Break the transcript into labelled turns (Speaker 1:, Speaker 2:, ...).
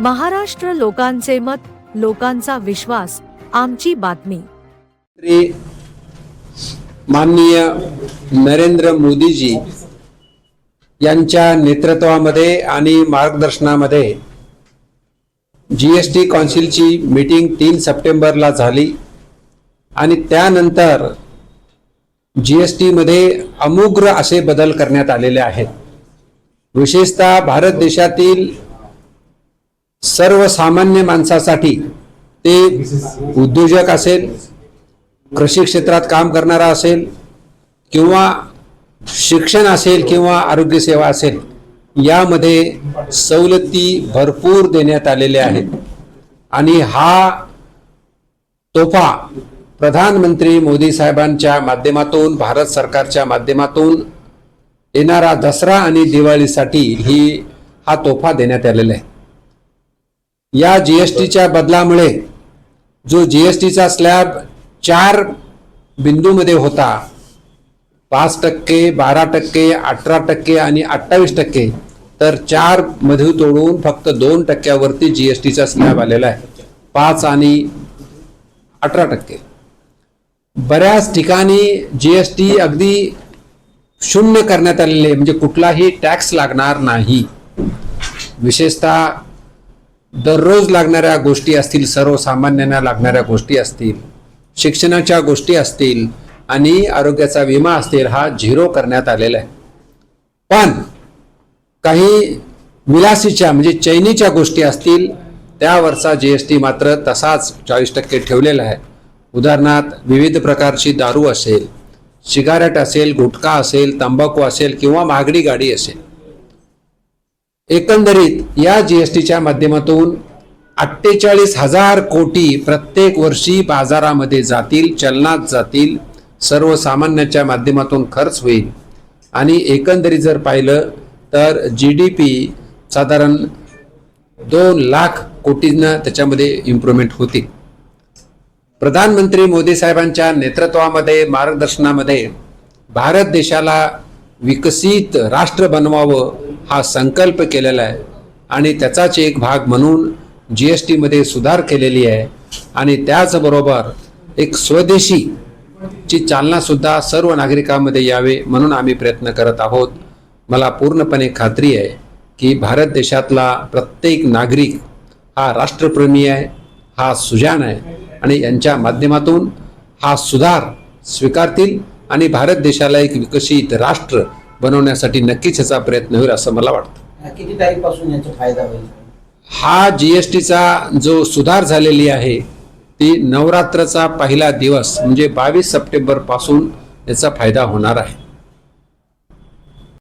Speaker 1: महाराष्ट्र लोकांचे मत लोकांचा विश्वास आमची बातमी.
Speaker 2: माननीय नरेंद्र मोदीजी यांच्या नेतृत्वामध्ये आणि मार्गदर्शनामध्ये जी एस टी कौन्सिलची मीटिंग तीन सप्टेंबरला झाली आणि त्यानंतर जी एस टीमध्ये अमुग्र असे बदल करण्यात आलेले आहेत. विशेषतः भारत देशातील सर्वसामान्य माणसासाठी ते उद्योजक असेल कृषी क्षेत्रात काम करणारा असेल किंवा शिक्षण असेल किंवा आरोग्यसेवा असेल यामध्ये सवलती भरपूर देण्यात आलेल्या आहेत. आणि हा तोफा प्रधानमंत्री मोदी साहेबांच्या माध्यमातून भारत सरकारच्या माध्यमातून येणारा दसरा आणि दिवाळीसाठी ही हा तोफा देण्यात आलेला आहे. या जीएसटीच्या बदलामुळे जो जीएसटीचा स्लॅब चार बिंदूमध्ये होता पाच टक्के बारा टक्के अठरा टक्के आणि अठ्ठावीस टक्के तर चारमध्ये तोडून फक्त दोन टक्क्यावरती जीएसटीचा स्लॅब आलेला आहे. पाच आणि अठरा टक्के. बऱ्याच ठिकाणी जीएसटी अगदी शून्य करण्यात आलेले आहे म्हणजे कुठलाही टॅक्स लागणार नाही. विशेषतः दररोज लागणाऱ्या गोष्टी असतील सर्वसामान्यांना लागणाऱ्या गोष्टी असतील शिक्षणाच्या गोष्टी असतील आणि आरोग्याचा विमा असतील हा झिरो करण्यात आलेला आहे. पण काही विलासीच्या म्हणजे चैनीच्या गोष्टी असतील त्यावरचा जी एस टी मात्र तसाच चाळीस टक्के ठेवलेला आहे. उदाहरणार्थ विविध प्रकारची दारू असेल सिगारेट असेल गुटखा असेल तंबाखू असेल किंवा महागडी गाडी असेल एकंदरीत या जी एस टीच्या माध्यमातून अठ्ठेचाळीस हजार कोटी प्रत्येक वर्षी बाजारामध्ये जातील चलनात जातील सर्वसामान्याच्या माध्यमातून खर्च होईल. आणि एकंदरीत जर पाहिलं तर जी डी पी साधारण दोन लाख कोटींना त्याच्यामध्ये इम्प्रूव्हमेंट होतील प्रधानमंत्री मोदी साहेबांच्या नेतृत्वामध्ये मार्गदर्शनामध्ये भारत देशाला विकसित राष्ट्र बनवावं हा संकल्प केलेला आहे. आणि त्याचाच एक भाग म्हणून जी एस टीमध्ये सुधार केलेली आहे. आणि त्याचबरोबर एक स्वदेशी ची चालनासुद्धा सर्व नागरिकांमध्ये यावे म्हणून आम्ही प्रयत्न करत आहोत. मला पूर्णपणे खात्री आहे की भारत देशातला प्रत्येक नागरिक हा राष्ट्रप्रेमी आहे हा सुजान आहे आणि यांच्या माध्यमातून हा सुधार स्वीकारतील आणि भारत देशाला एक विकसित राष्ट्र बनवण्यासाठी नक्कीच याचा प्रयत्न होईल असं मला वाटतं.
Speaker 3: किती तारीखपासून याचा फायदा होईल?
Speaker 2: हा जी एस टीचा जो सुधार झालेली आहे ती नवरात्रचा पहिला दिवस म्हणजे बावीस सप्टेंबरपासून याचा फायदा होणार आहे.